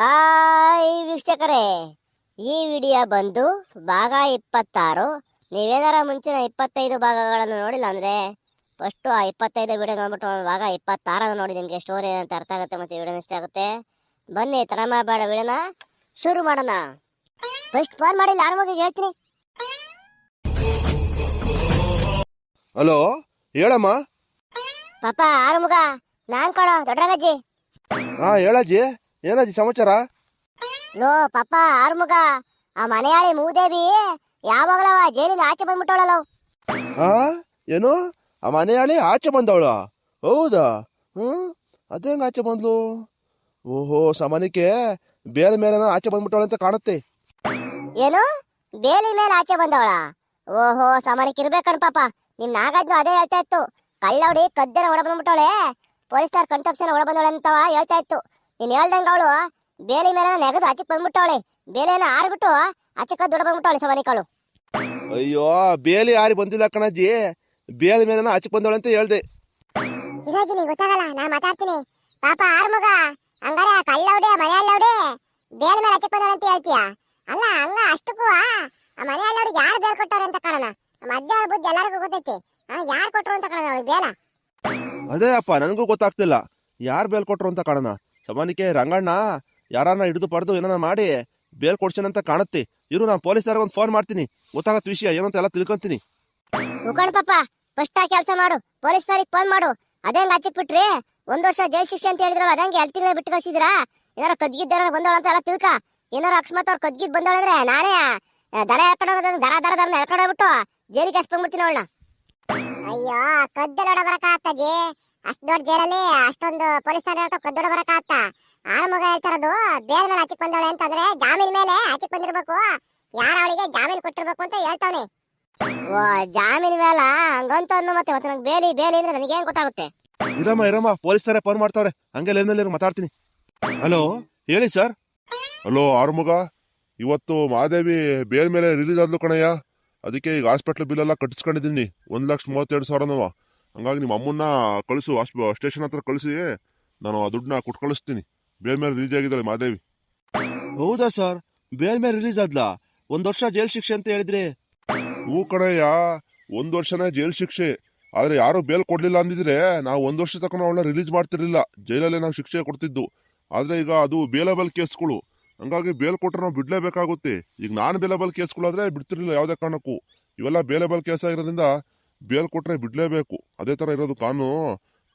Hi ವೀಕ್ಷಕರೇ. ಈ video ಬಂದು ಭಾಗ ಇಪ್ಪತ್ತಾರು. ನೀವೇನಾರ ಮುಂಚಿನ ಇಪ್ಪತ್ತೈದು ಭಾಗಗಳನ್ನು ನೋಡಿಲ್ಲ ಅಂದರೆ ಫಸ್ಟು ಆ ಇಪ್ಪತ್ತೈದು ವಿಡಿಯೋ ನೋಡ್ಬಿಟ್ಟು ಭಾಗ ಇಪ್ಪತ್ತಾರನ್ನು ನೋಡಿ ನಿಮಗೆ ಸ್ಟೋರಿ ಅಂತ ಅರ್ಥ ಆಗುತ್ತೆ ಮತ್ತು ವಿಡಿಯೋ ಇಷ್ಟ ಆಗುತ್ತೆ. ಬನ್ನಿ ತಡ ಮಾಡಬೇಡ ವಿಡಿಯೋನ ಶುರು ಮಾಡೋಣ. ಫಸ್ಟ್ ಫೋನ್ ಮಾಡಿ ಆರಾಮಾಗಿ ಹೇಳ್ತೀನಿ. ಹಲೋ ಹೇಳಮ್ಮ. ಪಾಪ ಆರುಮುಗ ನಾನ್ ಕೊಡೋ ದೊಡ್ಡ ಹಾ ಹೇಳಜ್ಜಿ. ಏನಜ್ಜಿ ಸಮಾಚಾರ? ಲೋ ಪಾಪ ಆರ್ಮುಗ. ಆ ಮನೆಯಾಳಿ ಮೂದೇವಿ ಯಾವಾಗಲವ ಜೈಲಿಂದ ಆಚೆ ಬಂದ್ಬಿಟ್ಟವಳಲ್ಲ ಆ? ಏನು? ಆ ಮನೆಯಾಳಿ ಆಚೆ ಬಂದವಳ? ಹೌದಾ? ಹ್ಞೂ ಅದೇಂಗೆ ಆಚೆ ಬಂದ್ಲು? ಓಹೋ ಸಮಾನಿಕೆ ಬೇರೆ ಮೇಲೆ ಆಚೆ ಬಂದ್ಬಿಟ್ಟವಳ ಅಂತ ಕಾಣುತ್ತೆ. ಏನು? ಬೇಲಿ ಮೇಲೆ ಆಚೆ ಬಂದವಳ? ಓಹೋ ಸಮರಕ್ಕೆ ಇರ್ಬೇಕಣ್ ಪಾಪ. ನಿಮ್ ನಾಗಾಜ್ನು ಅದೇ ಹೇಳ್ತಾ ಇತ್ತು. ಕಳ್ಳವಡಿ ಕದ್ದೆನ ಒಳ ಬಂದ್ಬಿಟ್ಟವಳೆ. ಪೊಲೀಸ್ನವ್ರ ಕಣ್ ತಪ್ಸನ ಒಳ ಬಂದವಳಂತವ ಹೇಳ್ತಾ ಇತ್ತು. ನೀನ್ ಹೇಳ್ದಂಗ ಅವಳು ಬೇಲಿ ಮೇಲೆ ನೆಗದು ಅಚ್ಚಕ್ ಬಂದ್ಬಿಟ್ಟವಳೆ ಬೇಲೆನ ಆರ್ಬಿಟ್ಟು ಅಚ್ಚಕ್ಕ ದುಡ್ಡು ಬಂದ್ಬಿಟ್ಟವಳೆ ಬಂದ್ಬಿಟ್ಟವಳೆ ಕಾಳು. ಅಯ್ಯೋ ಬೇಲಿ ಯಾರಿ ಬಂದಿಲ್ಲ ಕಣಜ್ಜಿ. ಬೇಲಿ ಮೇಲೆ ಅಚ್ಚಕ್ ಬಂದವಳ ಅಂತ ಹೇಳ್ದೆ. ಇರಾಜಿನಿ ಗೊತ್ತಾಗಲ್ಲ ನಾ ಮಾತಾಡ್ತೀನಿ. ಪಾಪ ಆರ್ಮಗ ಹಂಗಾರೆ ಕಳ್ಳವಡಿ ಮನೆಯಲ್ಲವಡಿ ಬೇಲ್ ಮೇಲೆ ಅಚ್ಚಕ್ ಬಂದವಳೆ ಅಂತ ಹೇಳ್ತೀಯ? ಅಲ್ಲ ಅಲ್ಲ ಅಷ್ಟಕ್ಕೂ ಆ ಮನೆಯಲ್ಲವಡಿಗೆ ಯಾರು ಬೇಲ್ ಕೊಟ್ಟವ್ರೆ ಅಂತ ಕಾಣೋಣ? ಮಧ್ಯ ಬುದ್ಧಿ ಎಲ್ಲರಿಗೂ ಗೊತ್ತೈತಿ. ಯಾರು ಕೊಟ್ಟರು ಅಂತ ಕಾಣೋಣ ಅವಳು ಬೇಲ? ಅದೇ ಅಪ್ಪ ನನಗೂ ಗೊತ್ತಾಗ್ತಿಲ್ಲ. ಯಾರು ಬೇಲ್ ಕೊಟ್ಟರು ಅಂತ ಕಾಣೋಣ? ಸಮನಿಕೆ ರಂಗಣ್ಣ ಯಾರನ್ನ ಹಿಡಿದು ಪಡೆದು ಏನನ್ನ ಮಾಡಿ ಬೇಲ್ ಕೊಡ್ಸೇನಂತ ಕಾಣುತ್ತೆ. ಇರು ನಾನು ಪೊಲೀಸರಿಗೆ ಒಂದು ಫೋನ್ ಮಾಡ್ತೀನಿ. ಗೊತ್ತಾಗತ್ ವಿಷಯ ಏನಂತ ಎಲ್ಲ ತಿಳ್ಕೊಂತೀನಿ. ಮುಖಂಡ್ ಪಾಪ ಫಸ್ಟ್ ಆ ಕೆಲಸ ಮಾಡು. ಪೊಲೀಸ್ ಸಾರಿಗೆ ಫೋನ್ ಮಾಡು. ಅದೇ ಹಚ್ಚಿಕ್ ಬಿಟ್ರಿ ಒಂದ್ ವರ್ಷ ಜೈಲ್ ಶಿಕ್ಷೆ ಅಂತ ಹೇಳಿದ್ರಲ್ಲ ಅದಂಗೆ ಎರಡು ತಿಂಗಳ ಬಿಟ್ಟು ಕಳ್ಸಿದ್ರಾ ಏನಾರ ಕದ್ಗಿದ್ದಾರ ಬಂದವಳ ಅಂತ ಎಲ್ಲ ತಿಳ್ಕ. ಏನಾರ ಅಕಸ್ಮಾತ್ ಅವ್ರು ಕದ್ಗಿದ್ ಬಂದವಳಂದ್ರೆ ನಾನೇ ದರ ಹಾಕೊಂಡೋಗೋದು ದರ ದರ ದರ ಹಾಕೊಂಡ್ಬಿಟ್ಟು ಜೈಲಿಗೆ ಹಚ್ಕೊಂಡ್ಬಿಡ್ತೀನಿ ಅವಳನ್ನ. ಅಯ್ಯೋ ಕದ್ದಲೋಡ ಬರಕಾಗ್ತಜಿ ಅಷ್ಟ್ ದೊಡ್ಡ ಜೈಲಲ್ಲಿ ಅಷ್ಟೊಂದು ಪೊಲೀಸ್ ಕದ್ದೋಡ ಬರಕಾಗ್ತ ಆರುಮಗ ಹೇಳ್ತಾರದು ಬೇರೆ ಮೇಲೆ ಹಚ್ಚಿಕ್ ಬಂದವಳೆ ಅಂತಂದ್ರೆ ಜಾಮೀನ್ ಮೇಲೆ ಹಾಕಿ ಬಂದಿರ್ಬೇಕು. ಯಾರ ಅವಳಿಗೆ ಜಾಮೀನ್ ಕೊಟ್ಟಿರ್ಬೇಕು ಅಂತ ಹೇಳ್ತಾನೆ ಓ ಜಾಮೀನ್ ಮೇಲ ಹಂಗಂತ ಅನ್ನು ಮತ್ತೆ ಮತ್ತೆ ನಂಗೆ ಬೇಲಿ ಬೇಲಿ ಅಂದ್ರೆ ನನಗೇನ್ ಗೊತ್ತಾಗುತ್ತೆ? ಇರಮ್ಮ ಇರಮ್ಮ ಪೊಲೀಸ್ ಪೊಲೀಸರೇ ಫೋನ್ ಮಾಡ್ತಾವ್ರೆ. ಹಂಗೆ ಲೈನಲ್ಲಿ ಮಾತಾಡ್ತೀನಿ. ಹಲೋ ಹೇಳಿ ಸರ್. ಹಲೋ ಆರುಮುಗ ಇವತ್ತು ಮಾದೇವಿ ಬೇಲ್ ಮೇಲೆ ರಿಲೀಸ್ ಆದ್ಲು ಕಣಯ್ಯ. ಅದಕ್ಕೆ ಈಗ ಹಾಸ್ಪಿಟ್ಲ್ ಬಿಲ್ ಎಲ್ಲ ಕಟ್ಟಿಸ್ಕೊಂಡಿದ್ದೀನಿ. ಒಂದು ಲಕ್ಷ ಮೂವತ್ತೆರಡು ಸಾವಿರನವ. ಹಂಗಾಗಿ ನಿಮ್ಮ ಅಮ್ಮನ್ನ ಕಳಿಸು ಸ್ಟೇಷನ್ ಹತ್ರ ಕಳಿಸಿ. ನಾನು ಆ ದುಡ್ಡನ್ನ ಕೊಟ್ಟು ಕಳಿಸ್ತೀನಿ. ಬೇಲ್ ಮೇಲೆ ರಿಲೀಸ್ ಆಗಿದ್ದಾಳೆ ಮಾದೇವಿ. ಹೌದಾ ಸರ್ ಬೇಲ್ ಮೇಲೆ ರಿಲೀಸ್ ಆದ್ಲಾ? ಒಂದ್ ವರ್ಷ ಜೈಲ್ ಶಿಕ್ಷೆ ಅಂತ ಹೇಳಿದ್ರಿ? ಹೂ ಕಡೆಯ ಒಂದು ವರ್ಷನೇ ಜೈಲ್ ಶಿಕ್ಷೆ. ಆದ್ರೆ ಯಾರು ಬೇಲ್ ಕೊಡ್ಲಿಲ್ಲ ಅಂದಿದ್ರೆ ನಾವು ಒಂದು ವರ್ಷ ತಕ್ಕ ಅವಳನ್ನ ರಿಲೀಸ್ ಮಾಡ್ತಿರ್ಲಿಲ್ಲ. ಜೈಲಲ್ಲೇ ನಾವು ಶಿಕ್ಷೆ ಕೊಡ್ತಿದ್ದು. ಆದ್ರೆ ಈಗ ಅದು ಬೇಲಬಲ್ ಕೇಸ್ಗಳು. ಹಂಗಾಗಿ ಬೇಲ್ ಕೊಟ್ರೆ ನಾವು ಬಿಡ್ಲೇಬೇಕಾಗುತ್ತೆ. ಈಗ ನಾನು ಬೇಲಬಲ್ ಕೇಸ್ಗಳಾದ್ರೆ ಬಿಡ್ತಿರ್ಲಿಲ್ಲ ಯಾವುದೇ ಕಾರಣಕ್ಕೂ. ಇವೆಲ್ಲ ಬೇಲಬಲ್ ಕೇಸ್ ಆಗಿರೋದ್ರಿಂದ ಬೇಲ್ ಕೊಟ್ಟರೆ ಬಿಡಲೇಬೇಕು. ಅದೇ ತರ ಇರೋದು ಕಾನು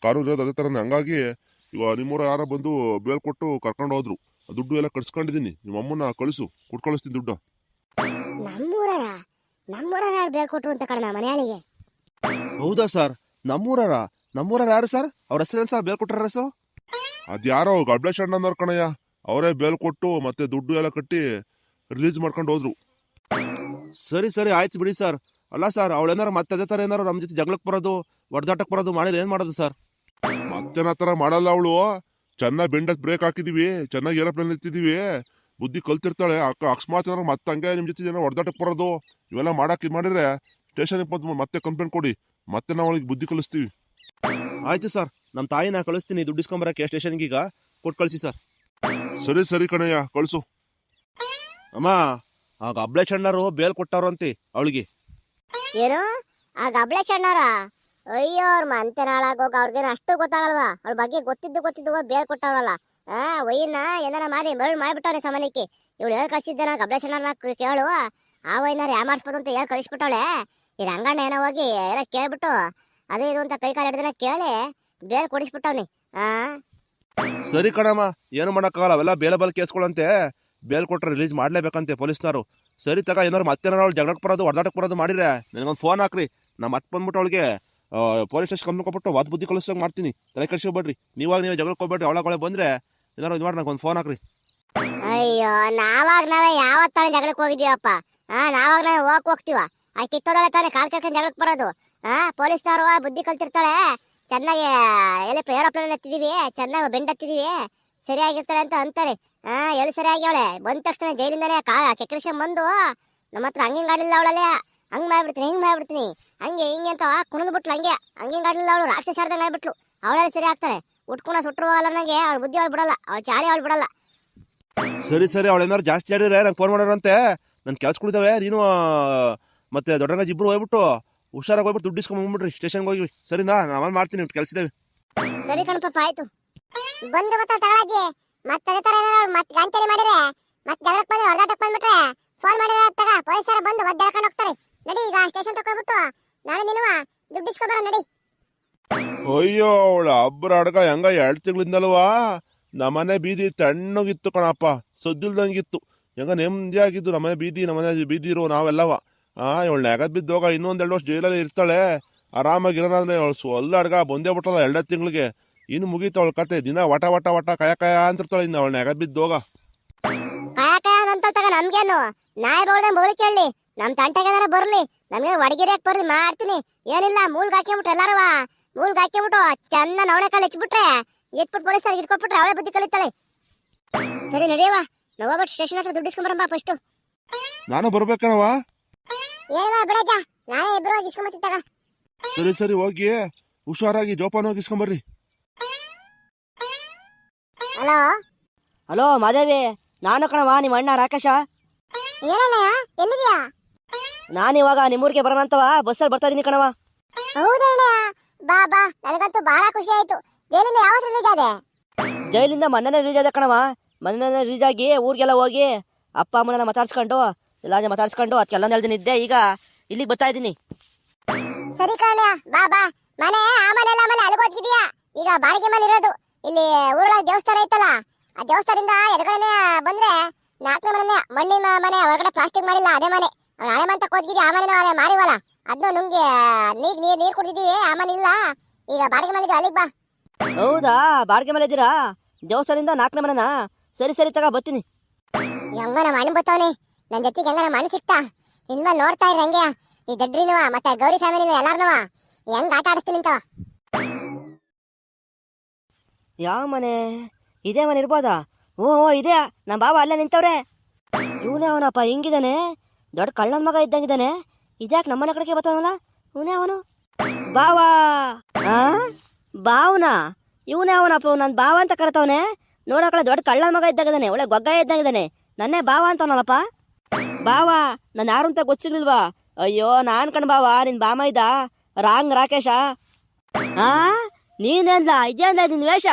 ಕಾನು ಇರೋದು ಅದೇ ಥರನೇ ಹಂಗಾಗಿ ಇವಾಗ ನಿಮ್ಮೂರ ಯಾರೋ ಬಂದು ಬೇಲ್ ಕೊಟ್ಟು ಕರ್ಕೊಂಡು ಹೋದ್ರು. ಆ ದುಡ್ಡು ಎಲ್ಲ ಕಟ್ಸ್ಕೊಂಡಿದ್ದೀನಿ. ನಿಮ್ಮ ಅಮ್ಮನ್ನ ಕಳಿಸು. ಕೊಟ್ಟು ಕಳಿಸ್ತೀನಿ ದುಡ್ಡು. ನಮ್ಮೂರರ? ನಮ್ಮೂರರ ಯಾರು ಬೇಲ್ ಕೊಟ್ರು ಅಂತ ಕಣ ಮನೆಯಾಳಿಗೆ ಹೌದಾ ಸರ್? ನಮ್ಮೂರರ? ನಮ್ಮೂರರ ಯಾರು ಸರ್? ಅವ್ರ ಹೆಸರೇನು ಸರ್? ಬೇಲ್ ಕೊಟ್ಟರ ಸರ್ ಅದ್ಯಾರೋ ಗಡ್ಲೇಶ್ ಅಣ್ಣನವ್ರ ಕಣಯ್ಯ. ಅವರೇ ಬೇಲ್ ಕೊಟ್ಟು ಮತ್ತೆ ದುಡ್ಡು ಎಲ್ಲ ಕಟ್ಟಿ ರಿಲೀಸ್ ಮಾಡ್ಕೊಂಡು ಹೋದ್ರು. ಸರಿ ಸರಿ. ಆಯ್ತು ಬಿಡಿ ಸರ್. ಅಲ್ಲ ಸರ್ ಅವಳೇನಾರ ಮತ್ತೆ ಅದೇ ಥರ ಏನಾರು ನಮ್ಮ ಜೊತೆ ಜಗಳಕ್ಕೆ ಬರೋದು ಹೊಡೆದಾಟಕ್ಕೆ ಬರೋದು ಮಾಡಿದ್ರೆ ಏನು ಮಾಡೋದು ಸರ್ ಮತ್ತೇನ ಥರ ಮಾಡಲ್ಲ ಅವಳು. ಚೆನ್ನಾಗಿ ಬೆಂಡಕ್ಕೆ ಬ್ರೇಕ್ ಹಾಕಿದೀವಿ ಚೆನ್ನಾಗಿ ಏರೋಪ್ಲೇನ್ ನಿಲ್ತಿದೀವಿ. ಬುದ್ಧಿ ಕಲ್ತಿರ್ತಾಳೆ ಅಕ್ಕ ಅಕಸ್ಮಾತ್ ಏನಾರು ಮತ್ತೆ ಹಂಗೆ ನಿಮ್ಮ ಜೊತೆ ಏನೋ ಹೊಡೆದಾಟಕ್ಕೆ ಬರೋದು ಇವೆಲ್ಲ ಮಾಡಕ್ಕೆ ಇದು ಮಾಡಿದ್ರೆ ಸ್ಟೇಷನ್ ಬಂದು ಮತ್ತೆ ಕಂಪ್ಲೇಂಟ್ ಕೊಡಿ. ಮತ್ತೆ ನಾವು ಅವಳಿಗೆ ಬುದ್ಧಿ ಕಲಿಸ್ತೀವಿ. ಆಯ್ತು ಸರ್ ನಮ್ಮ ತಾಯಿನ ಕಳಿಸ್ತೀನಿ ದುಡ್ಡು ಇಸ್ಕೊಂಬರಕ್ಕೆ ಸ್ಟೇಷನ್ಗೆ ಈಗ. ಕೊಟ್ಟು ಕಳಿಸಿ ಸರ್ ಸರಿ ಸರಿ ಕಣಯ್ಯ ಕಳಿಸು. ಅಮ್ಮ ಆಗ ಅಬ್ಲೇಶ್ ಅಣ್ಣರು ಬೇಲ್ ಕೊಟ್ಟಾರು ಅಂತೆ ಅವಳಿಗೆ. ಏನು? ಆ ಗಬ್ಳೆ ಚಣ್ಣಾರ ಅಯ್ಯೋ, ಅವ್ರ ಮಂತೆ ನಾಳಾಗೋಗ ಅವ್ರಿಗೇನು ಅಷ್ಟು ಗೊತ್ತಾಗಲ್ವಾ? ಅವ್ರ ಬಗ್ಗೆ ಗೊತ್ತಿದ್ದು ಗೊತ್ತಿದ್ದು ಬೇಲ್ ಕೊಟ್ಟವ್ರಲ್ಲ ಆ ಒಯ್ಯನ್ನ ಏನಾರ ಮಾಡಿ ಮರಳು ಮಾಡಿಬಿಟ್ಟವ್ರೆ ಸಮಾನಕ್ಕೆ ಇವಳು ಹೇಳಿ ಕಳ್ಸಿದ್ದಾನ ಗಬ್ಳೆ ಚಣ್ಣಾರನ ಕೇಳು. ಆ ವೈನಾರ ಯಾಮಾರಿಸ್ಬೋದು ಅಂತ ಹೇಳಿ ಕಳಿಸ್ಬಿಟ್ಟವಳೆ. ಈ ರಂಗಣ್ಣ ಏನೋ ಹೋಗಿ ಏನೋ ಕೇಳ್ಬಿಟ್ಟು, ಅದು ಇದು ಅಂತ ಕೈ ಕಾಲು ಹಿಡ್ದನ ಕೇಳಿ ಬೇಲ್ ಕೊಡಿಸ್ಬಿಟ್ಟವ್ನಿ. ಆ? ಸರಿ ಕಣಮ್ಮ, ಏನು ಮಾಡೋಕ್ಕಾಗಲ್ಲ, ಅವೆಲ್ಲ ಬೇಲೆ ಬಲ್ ಕೇಸ್ಗಳಂತೆ. ಬೇಲ್ ಕೊಟ್ರೆ ರಿಲೀಸ್ ಮಾಡ್ಲೇಬೇಕಂತೆ ಪೊಲೀಸ್ನವರು. ಸರಿ ತಗ ಏನಾರು ಮತ್ತೆ ಅವ್ಳು ಜಗಳಕ್ಕೆ ಬರೋದು, ಹೊಡೆದಾಟಕ್ಕೆ ಬರೋದು ಮಾಡಿದ್ರೆ ನನಗೊಂದು ಫೋನ್ ಹಾಕ್ರಿ. ನಾ ಮತ್ತೆ ಬಂದ್ಬಿಟ್ಟು ಅವಳಿಗೆ ಪೊಲೀಸ್ ಸ್ಟೇಷನ್ ಕಂಪ್ನಿ ಕೊಟ್ಬಿಟ್ಟು ವಾದ ಬುದ್ಧಿ ಕಲಿಸೋಂಗೆ ಮಾಡ್ತೀನಿ. ತಲೆ ಕಳಿಸ್ಕೊಬೇಡ್ರಿ ನೀವಾಗ ನೀವು ಜಗಳಕ್ಕೆ ಹೋಗ್ಬೇಡ್ರಿ ಅವಳಗೊಳೆ ಬಂದ್ರೆ ಏನಾರು ಇದು ಮಾಡಿ ನಂಗೆ ಒಂದು ಫೋನ್ ಹಾಕ್ರಿ. ಅಯ್ಯೋ, ನಾವಾಗ ನಾವೇ ಯಾವತ್ತಾನೆ ಜಗಳಕ್ಕೆ ಹೋಗಿದ್ದೀವಪ್ಪ? ಆ, ನಾವಾಗ ನಾವೇ ಹೋಗಕ್ ಹೋಗ್ತೀವ? ಆ ಕಿತ್ತೋದಳೆ ತಾನೆ ಕಾಲ್ ಕರ್ಕೊಂಡು ಜಗಳಕ್ಕೆ ಬರೋದು. ಆ, ಪೊಲೀಸ್ನವರು ಬುದ್ಧಿ ಕಲ್ತಿರ್ತಾಳೆ. ಚೆನ್ನಾಗಿ, ಎಲ್ಲಿ ಏರೋಪ್ಲೇನ್ ಎತ್ತಿದೀವಿ ಚೆನ್ನಾಗಿ ಬೆಂಡ್ ಹತ್ತಿದೀವಿ. ಸರಿಯಾಗಿರ್ತಾಳೆ ಅಂತ ಅಂತಾರೆ. ಆ ಎಲ್ಲಿ ಸರಿ ಅವಳೆ. ಬಂದ ತಕ್ಷಣ ಜೈಲಿಂದಾನೆ ಕಾ ಕೆಕ್ರಿಷನ್ ಬಂದು ನಮ್ಮ ಹತ್ರ ಹಂಗಿಂಗ್ ಆಡ್ಲಿಲ್ಲ ಅವಳಲ್ಲೇ. ಹಂಗ್ ಮಾಡ್ಬಿಡ್ತೀನಿ ಹಿಂಗ್ ಮಾಡ್ಬಿಡ್ತೀನಿ. ಹಂಗೆ ಹಿಂಗೆ ಅಂತ ಕುಣಿದು ಬಿಟ್ಲು ಹಂಗೆ. ಹಂಗಿಂಗ್ ಆಡ್ಲಿಲ್ಲ ಅವಳು ರಾಕ್ಷಸ ಆಡ್ದಂಗೆ ಆಗ್ಬಿಟ್ಲು. ಅವಳಲ್ಲಿ ಸರಿ ಆಗ್ತಾಳೆ. ಉಟ್ಕೊಂಡ ಸುಟ್ಟರು ಅಲ್ಲ ನನಗೆ ಅವಳು ಬುದ್ಧಿ ಅವಳು ಬಿಡಲ್ಲ. ಅವಳು ಚಾಳಿ ಅವಳು ಬಿಡಲ್ಲ. ಸರಿ ಸರಿ ಅವಳು ಏನಾರು ಜಾಸ್ತಿ ಆಡಿದ್ರೆ ನಂಗೆ ಫೋನ್ ಮಾಡೋರಂತೆ. ನನ್ನ ಕೆಲ್ಸಗಳಿದ್ದಾವೆ ನೀನು ಮತ್ತೆ ದೊಡ್ಡರಂಗಜ್ ಇಬ್ರು ಹೋಗ್ಬಿಟ್ಟು ಹುಷಾರಾಗಿ ಹೋಗ್ಬಿಟ್ಟು ದುಡ್ಡು ಇಸ್ಕೊಂಡ್ಬಿಡ್ರಿ ಸ್ಟೇಷನ್ಗೆ ಹೋಗಿ. ಸರಿನಾ? ನಾನು ಮಾಡ್ತೀನಿ ಕೆಲಸ ಸರಿ ಕಣಪ್ಪ ಆಯ್ತು. ಬಂದು ಗೊತ್ತಾ ತಗೊಳಜ್ಜಿ ಮತ್ತೆ ಅದೇ ತರ ಮತ್ತೆ ಗಂಟೆ ಮಾಡಿದ್ರೆ, ಮತ್ತೆ ಜಗಳಕ್ಕೆ ಬಂದ್ರೆ ಹೊಡೆದಾಟಕ್ಕೆ ಬಂದ್ಬಿಟ್ರೆ ಫೋನ್ ಮಾಡಿದ್ರೆ ತಗ ಪೊಲೀಸರ ಬಂದು ಒದ್ದೆ ಹೇಳ್ಕೊಂಡು ಹೋಗ್ತಾರೆ. ನಡಿ, ಈಗ ಸ್ಟೇಷನ್ ತಕೊಂಡ್ಬಿಟ್ಟು ನಾನು ನೀನುವ ದುಡ್ಡು ಇಸ್ಕೊಬರ ನಡಿ. ಅಯ್ಯೋ, ಅವಳ ಅಬ್ಬರ ಅಡ್ಗ ಹೆಂಗ ಎರಡು ತಿಂಗಳಿಂದಲ್ವಾ? ನಮ್ಮನೆ ಬೀದಿ ತಣ್ಣಗಿತ್ತು ಕಣಪ್ಪ, ಸದ್ದಿಲ್ದಂಗಿತ್ತು. ಹೆಂಗ ನೆಮ್ಮದಿಯಾಗಿದ್ದು ನಮ್ಮನೆ ಬೀದಿ ನಮ್ಮನೆ ಬೀದಿ ಇರೋ ನಾವೆಲ್ಲವ. ಆ, ಇವಳು ನೆಗದ್ ಬಿದ್ದೋಗ ಇನ್ನೊಂದೆರಡು ವರ್ಷ ಜೈಲಲ್ಲಿ ಇರ್ತಾಳೆ. ಆರಾಮಾಗಿರೋಣ ಅಂದ್ರೆ ಅವಳು ಸೊಲ್ಲ ಅಡ್ಗ ಬಂದೇ ಬಿಟ್ಟಲ್ಲ ಎರಡು ತಿಂಗಳಿಗೆ. ಇನ್ನು ಮುಗೀತು ಅವಳ ಕತೆ. ದಿನ ವಟ ವಟ ವಟ ಕಯ ಕಯ ಅಂತಿರ್ತಾಳೆ ಇನ್ನು ಅವಳನ್ನ ನೆಗದ್ ಬಿದ್ದೋಗ ಕಯ ಕಯ ಅಂತ ತಗ ನಮ್ಗೇನು. ನಾಯಿ ಬೌಳ್ದೆ ಬೋಳಿ ಕೇಳಲಿ. ನಮ್ ತಂಟೆಗೆ ಏನಾರ ಬರ್ಲಿ ನಮ್ಗೆ ಒಡಗಿರಿಯಕ್ ಬರ್ಲಿ ಮಾಡ್ತೀನಿ. ಏನಿಲ್ಲ ಮೂಲ್ಗ್ ಹಾಕ್ಯಬಿಟ್ರೆ ಎಲ್ಲಾರವ ಮೂಲ್ಗ್ ಹಾಕ್ಯಬಿಟ್ಟು ಚಂದ ನವಣೆ ಕಾಳು ಹೆಚ್ಚಿಬಿಟ್ರೆ ಎತ್ಬಿಟ್ಟು ಪೊಲೀಸರಿಗೆ ಇಟ್ಕೊಟ್ಬಿಟ್ರೆ ಅವಳೇ ಬುದ್ಧಿ ಕಲಿತಾಳೆ. ಸರಿ ನಡೆಯವ ನಾವು ಸ್ಟೇಷನ್ ಹತ್ರ ದುಡ್ಡು ಇಸ್ಕೊಂಬರಮ್ಮ ಫಸ್ಟ್ ನಾನು ಬರ್ಬೇಕಣವ ಏನವ ಬಿಡಜ್ಜ ನಾನೇ ಇಬ್ರು ಹೋಗಿ ಇಸ್ಕೊಂಬತ್ತೀನಿ ತಗ. ಸರಿ ಸರಿ ಹೋಗಿ. ಹುಷಾರಾಗಿ ಜೋಪಾನ ಹೋಗಿ ಇಸ್ಕೊಂಬರ್ರಿ ಹಲೋ? ಹಲೋ ಮಾದೇವಿ. ನಾನು ಕಣವ ನಿಮ್ಮ ಅಣ್ಣ ರಾಕೇಶ. ಏನಣ್ಣಯ್ಯ ಎಲ್ಲಿದ್ಯಾ ನಾನು ಇವಾಗ ನಿಮ್ಮೂರಿಗೆ ಬರೋಣಂತವ ಬಸ್ಸಲ್ಲಿ ಬರ್ತಾ ಇದೀನಿ ಕಣವ ಹೌದಣ್ಣಯ್ಯ. ಬಾ ಬಾ. ನನಗಂತೂ ಬಹಳ ಖುಷಿ ಆಯ್ತು. ಜೈಲಿಂದ ಯಾವತ್ತು ರಿಲೀಸ್ ಆದೆ? ಜೈಲಿಂದ ಮೊನ್ನೆನೇ ರಿಲೀಸ್ ಆದ ಕಣವ ಮನ್ನೆ ರಿಲೀಸ್ ಆಗಿ ಊರಿಗೆಲ್ಲ ಹೋಗಿ ಅಪ್ಪ ಅಮ್ಮನ ಮಾತಾಡ್ಸ್ಕೊಂಡು ಎಲ್ಲ ಮಾತಾಡ್ಸ್ಕೊಂಡು ಅದಕ್ಕೆಲ್ಲ ನೆಲ್ದಿನ ಇದ್ದೆ ಈಗ ಇಲ್ಲಿಗೆ ಬರ್ತಾ ಇದೀನಿ. ಸರಿ ಕಣಯ್ಯ ಬಾ ಬಾ. ಮನೆ ಆ ಮನೆ ಅಲ್ಗೋದ್ಗಿದ್ಯಾ ಈಗ ಬಾಡಿಗೆ ಮನೆ ಇರೋದು. ಇಲ್ಲಿ ಊರೊಳಗೆ ದೇವಸ್ಥಾನ ಐತಲ್ಲ ಆ ದೇವಸ್ಥಾನದಿಂದ ಎಡಗಡೆನೆ ಬಂದ್ರೆ ನಾಲ್ಕನೇ ಮನೆ ಮಣ್ಣಿನ ಮನೆ ಹೊರಗಡೆ ಪ್ಲಾಸ್ಟಿಕ್ ಮಾಡಿಲ್ಲ ಅದೇ ಮನೆ. ಅವ್ನು ಹಳೆ ಮನೆ ತಕ್ಕೋದ್ಗಿದ್ವಿ ಆ ಮನೆ ಮಾರಿವಲ್ಲ. ಅದನ್ನು ನಿಮ್ಗೆ ನೀರ್ ನೀರ್ ನೀರ್ ಕುಡಿದಿದ್ದೀವಿ ಆ ಮನೆ ಇಲ್ಲ. ಈಗ ಬಾಡಿಗೆ ಮನೆ ಅಲ್ಲಿಗೆ ಬಾ. ಹೌದಾ? ಬಾಡಿಗೆ ಮನೆ ಇದ್ದೀರಾ? ದೇವಸ್ಥಾನದಿಂದ ನಾಲ್ಕನೇ ಮನೆನಾ? ಸರಿ ಸರಿ ತಗ ಬರ್ತೀನಿ. ಹೆಂಗ ನಮ್ಮ ಅಣ್ಣ ಬತ್ತವನೆ. ನನ್ನ ಜೊತೆಗೆ ಹೆಂಗ ನಮ್ಮ ಅಣ್ಣ ಸಿಕ್ತಾ. ಇನ್ಮೇಲೆ ನೋಡ್ತಾ ಇರ ಹಂಗೆ. ಈ ದಡ್ರಿನವ ಮತ್ತೆ ಗೌರಿ ಫ್ಯಾಮಿಲಿನ ಎಲ್ಲಾರನವ. ಹೆಂಗ್ ಆಟ ಆಡಿಸ್ತೀನಿ ಅಂತವ ಯಾವ ಮನೆ? ಇದೇ ಮನೆ ಇರ್ಬೋದಾ? ಓ ಓ ಇದೆ. ನಮ್ಮ ಬಾಬಾ ಅಲ್ಲೇ ನಿಂತವ್ರೆ. ಇವನೇ ಅವನಪ್ಪ ಹಿಂಗಿದ್ದಾನೆ ದೊಡ್ಡ ಕಳ್ಳನ ಮಗ ಇದ್ದಂಗಿದ್ದಾನೆ ಇದ್ಯಾಕೆ ನಮ್ಮನೆ ಕಡೆಗೆ ಬರ್ತಾವನಲ್ಲ ಇವನೇ ಅವನು. ಬಾವಾ! ಬಾವನ? ಇವನೇ ಅವನಪ್ಪ ನನ್ನ ಬಾವ ಅಂತ ಕರಿತವನೆ. ನೋಡಕಳೆ ದೊಡ್ಡ ಕಳ್ಳನ ಮಗ ಇದ್ದಾಗಿದ್ದಾನೆ ಒಳ್ಳೆ ಗೊಗ್ಗ ಇದ್ದಂಗಿದ್ದಾನೆ ನನ್ನೇ ಬಾವ ಅಂತವನಲ್ಲಪ್ಪ. ಬಾವ, ನಾನು ಯಾರು ಅಂತ ಗೊತ್ತಿರ್ಲಿಲ್ವಾ ಅಯ್ಯೋ, ನಾನು ಕಣ್ ಬಾವ ನಿನ್ನ ಬಾಮ ಇದ್ದ ರಾಂಗ್ ರಾಕೇಶ. ಆ? ನೀನೇನ್ಲ ಇದೇನ ನಿನ್ ವೇಷ?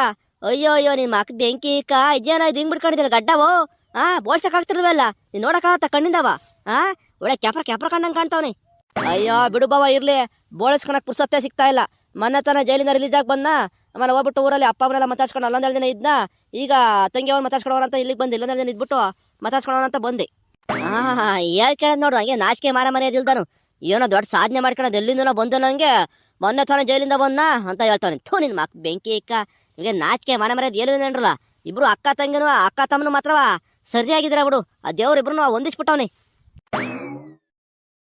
ಅಯ್ಯೋ ಅಯ್ಯೋ, ನಿಮ್ಮ ಅಕ್ಕ ಬೆಂಕಿ ಇಕ್ಕ ಇದೇನ ಇದು ಹಿಂಗ್ ಗಡ್ಡವು? ಆ ಬೋಡ್ಸಕ್ ಆಗ್ತಿರ್ಲ್ವಲ್ಲ? ನೀನ್ ನೋಡಕ್ಕಾಗತ್ತ ಕಣ್ಣಿಂದವ? ಆ, ಒಳ್ಳೆ ಕ್ಯಾಪ್ರ ಕ್ಯಾಪ್ರ ಕಣ್ಣಂಗೆ ಕಾಣ್ತಾವನಿ. ಅಯ್ಯೋ ಬಿಡು ಬಾವ ಇರ್ಲಿ. ಬೋಳಿಸ್ಕೊಳಕ್ ಪುರ್ಸತ್ತೆ ಸಿಗ್ತಾ ಇಲ್ಲ. ಮೊನ್ನೆ ತನ ಜೈಲಿಂದ ರಿಲೀಸ್ ಆಗಿ ಬಂದ ಆಮೇಲೆ ಹೋಗ್ಬಿಟ್ಟು ಊರಲ್ಲಿ ಅಪ್ಪ ಅವರೆಲ್ಲ ಮಾತಾಡ್ಸ್ಕೊಂಡು ಅಲ್ಲೊಂದೆರಡು ದಿನ ಇದ್ನ. ಈಗ ತಂಗಿ ಅವ್ರು ಮಾತಾಡ್ಸ್ಕೊಳೋಣ ಅಂತ ಇಲ್ಲಿಗೆ ಬಂದು. ಇಲ್ಲೊಂದೆರಡು ದಿನ ಇದ್ಬಿಟ್ಟು ಮಾತಾಡ್ಸ್ಕೊಳೋಣ ಅಂತ ಬಂದೆ. ಹಾ ಹೇಳ್ ಕೇಳದ್ ನೋಡು. ಹಂಗೆ ನಾಚಿಕೆ ಮಾರ ಮನೆ ಇದಿಲ್ದಾನು ಏನೋ ದೊಡ್ಡ ಸಾಧನೆ ಮಾಡ್ಕೊಳೋದು ಎಲ್ಲಿಂದನೋ ಬಂದು ನಂಗೆ ಮೊನ್ನೆ ತಾನೇ ಜೈಲಿಂದ ಬಂದ ಅಂತ ಹೇಳ್ತಾನೆ. ಥೋ ನಿನ್ನ ಮಕ್ ಬೆಂಕಿ ಇಕ್ಕ. ನಿಮಗೆ ನಾಚಿಕೆ ಮಾನ ಮರ್ಯಾದೆ ಎಲ್ಲಿಂದ್ರಲ್ಲ ಇಬ್ರು ಅಕ್ಕ ತಂಗಿನೂ, ಅಕ್ಕ ತಮ್ಮನು ಮಾತ್ರವಾ? ಸರಿಯಾಗಿದ್ರ ಬಿಡು. ಆ ದೇವ್ರ ಇಬ್ರು ಹೊಂದಿಸ್ಬಿಟ್ಟವ್ನಿ